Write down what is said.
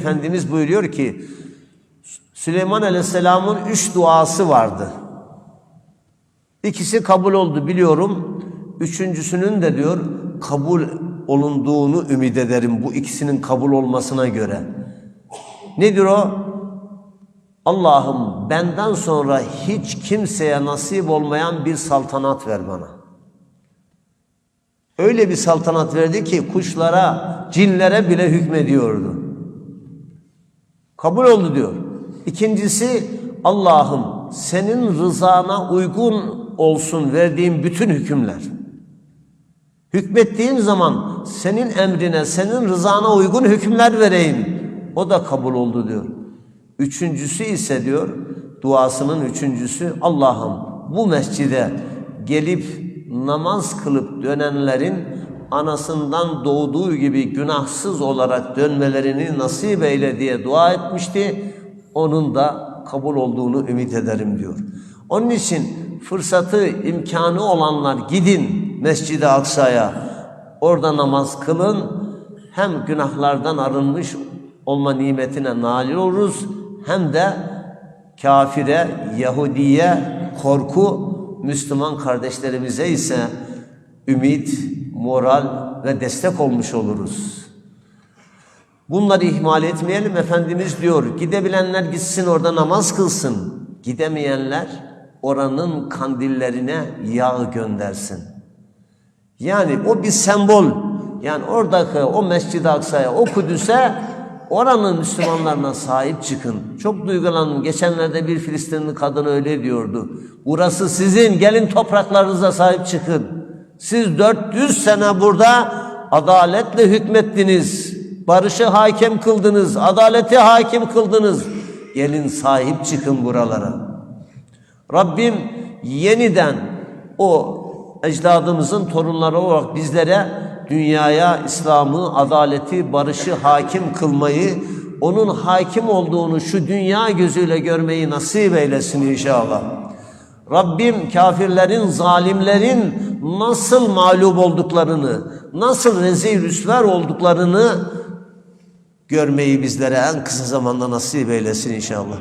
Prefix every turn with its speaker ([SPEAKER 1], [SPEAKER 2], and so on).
[SPEAKER 1] Efendimiz buyuruyor ki Süleyman Aleyhisselam'ın üç duası vardı. İkisi kabul oldu biliyorum. Üçüncüsünün de diyor kabul olunduğunu ümit ederim bu ikisinin kabul olmasına göre. Nedir o? Allah'ım benden sonra hiç kimseye nasip olmayan bir saltanat ver bana. Öyle bir saltanat verdi ki kuşlara, cinlere bile hükmediyordu. Kabul oldu diyor. İkincisi Allah'ım senin rızana uygun olsun verdiğim bütün hükümler. Hükmettiğim zaman senin emrine, senin rızana uygun hükümler vereyim. O da kabul oldu diyor. Üçüncüsü ise diyor, duasının üçüncüsü Allah'ım bu mescide gelip namaz kılıp dönenlerin anasından doğduğu gibi günahsız olarak dönmelerini nasip eyle diye dua etmişti. Onun da kabul olduğunu ümit ederim diyor. Onun için fırsatı, imkanı olanlar gidin Mescid-i Aksa'ya. Orada namaz kılın. Hem günahlardan arınmış olma nimetine nail oluruz hem de kafire, Yahudiye korku, Müslüman kardeşlerimize ise ümit, moral ve destek olmuş oluruz. Bunları ihmal etmeyelim. Efendimiz diyor gidebilenler gitsin orada namaz kılsın. Gidemeyenler oranın kandillerine yağ göndersin. Yani o bir sembol. Yani oradaki o Mescid-i Aksa'ya, o Kudüs'e oranın Müslümanlarına sahip çıkın. Çok duygulandım. Geçenlerde bir Filistinli kadın öyle diyordu. Burası sizin. Gelin topraklarınıza sahip çıkın. Siz 400 sene burada adaletle hükmettiniz. Barışı hakim kıldınız. Adaleti hakim kıldınız. Gelin sahip çıkın buralara. Rabbim yeniden o ecdadımızın torunları olarak bizlere dünyaya İslam'ı, adaleti, barışı hakim kılmayı, onun hakim olduğunu şu dünya gözüyle görmeyi nasip eylesin inşallah. Rabbim kafirlerin, zalimlerin nasıl mağlup olduklarını, nasıl rezil rüsver olduklarını görmeyi bizlere en kısa zamanda nasip eylesin inşallah.